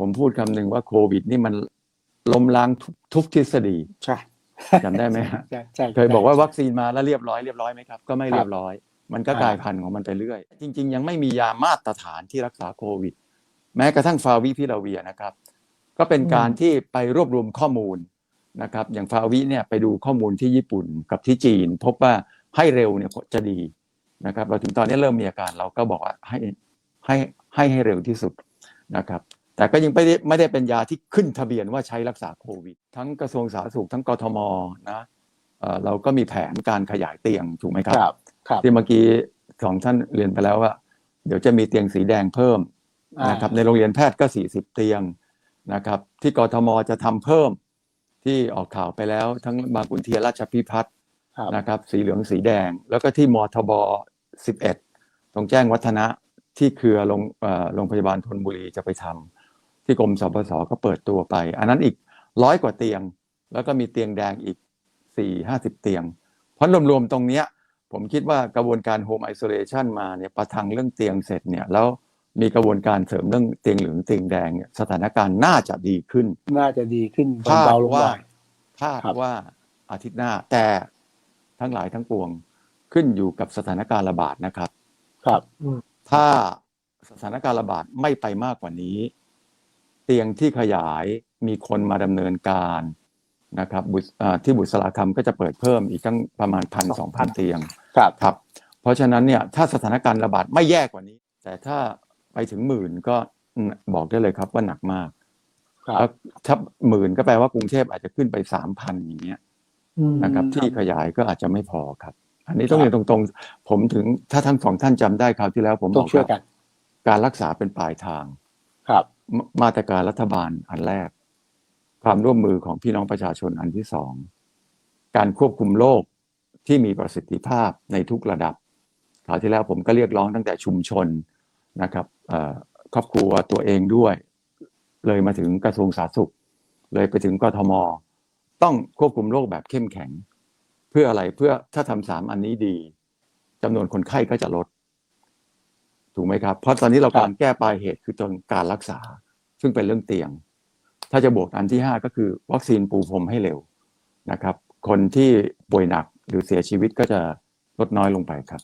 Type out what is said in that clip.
ผมพูดคำหนึ่งว่าโควิด นี่มันล้มล้างทุกทุกทฤษฎีใช่จำได้ไหมฮะใช่ใช่เคยบอกว่าวัคซีนมาแล้วเรียบร้อยเรียบร้อยไหมครับ ก็ไม่ครับเรียบร้อย มันก็ครับกลายพันธุ์ของมันไปเรื่อย จริง ๆ ยังไม่มียามาตรฐานที่รักษาโควิด แม้กระทั่งฟาวิพิลาเวียนะครับ ก็เป็นการที่ไปรวบรวมข้อมูลนะครับ อย่างฟาวิเนี่ยไปดูข้อมูลที่ญี่ปุ่นกับที่จีน พบว่าให้เร็วเนี่ยจะดีนะครับ เราถึงตอนนี้เริ่มมีอาการเราก็บอกว่าให้ให้ให้ให้เร็วที่สุดนะครับ แต่ก็ยังไม่ได้ไม่ได้เป็นยาที่ขึ้นทะเบียนว่าใช้รักษาโควิด ทั้งกระทรวงสาธารณสุขทั้งกทมนะเอ่อเราก็มีแผนการขยายเตียงถูกไหมครับครับครับ ที่เมื่อกี้ของท่านเรียนไปแล้วว่า เดี๋ยวจะมีเตียงสีแดงเพิ่มอ่านนะครับในโรงเรียนแพทย์ก็ 40 เตียงนะครับ ที่กทมจะทำเพิ่มที่ออกข่าวไปแล้ว ทั้งบางขุนเทียนราชพิพัฒน์ครับนะครับ สีเหลืองสีแดง แล้วก็ที่มทบ 11 ตรงแจ้งวัฒนะที่เครือโรงเอ่อโรงพยาบาลธนบุรีจะไปทำ ที่กรมสปสก็เปิดตัวไป อันนั้นอีกร้อยกว่าเตียง แล้วก็มีเตียงแดงอีก4 50เตียง เพราะรวมๆตรงเนี้ยผมคิดว่ากระบวนการ Home Isolation มาเนี่ยประทังเรื่องเตียงเสร็จเนี่ยแล้วมีกระบวนการเสริมเรื่องเตียงเหลืองเตียงแดงเนี่ยสถานการณ์น่าจะดีขึ้น น่าจะดีขึ้นคาดเบาลงหว่าน่อยคาดครับว่าอาทิตย์หน้าแต่ทั้งหลายทั้งปวงขึ้นอยู่กับสถานการณ์ระบาดนะครับ ครับอืมถ้าสถานการณ์ระบาดไม่ไปมากกว่านี้เตียงที่ขยายมีคนมาดำเนินการนะครับบุษอ่าที่บุษราคำก็จะเปิดเพิ่มอีกตั้งประมาณพันสองพันเตียงครับครับ เพราะฉะนั้นเนี่ยถ้าสถานการณ์ระบาดไม่แย่กว่านี้ แต่ถ้าไปถึงหมื่นก็บอกได้เลยครับว่าหนักมากครับแล้วถ้าหมื่นก็แปลว่ากรุงเทพอาจจะขึ้นไปสามพันอย่างเงี้ยอืมนะครับ ที่ขยายก็อาจจะไม่พอครับ อันนี้ต้องเรียนตรงๆ ผมถึงถ้าท่านสองท่านจำได้คราวที่แล้ว ผมบต้อองกช่วยว่ากันการรักษาเป็นปลายทางครับ มาตรการรัฐบาลอันแรก ความร่วมมือของพี่น้องประชาชนอันที่สอง การควบคุมโรคที่มีประสิทธิภาพในทุกระดับคราวที่แล้วผมก็เรียกร้องตั้งแต่ชุมชนนะครับครอบครัวตัวเองด้วย เลยมาถึงกระทรวงสาธารณสุข เลยไปถึงกทม ต้องควบคุมโรคแบบเข้มแข็ง เพื่ออะไรเพื่อถ้าทำสามอันนี้ดีจำนวนคนไข้ก็จะลด ถูกไหมครับ เพราะตอนนี้เราการแก้ปลายเหตุคือจนการรักษา ซึ่งเป็นเรื่องเตียง ถ้าจะบวกอันที่ห้าก็คือวัคซีนปูพรมให้เร็วนะครับ คนที่ป่วยหนักหรือเสียชีวิตก็จะลดน้อยลงไปครับ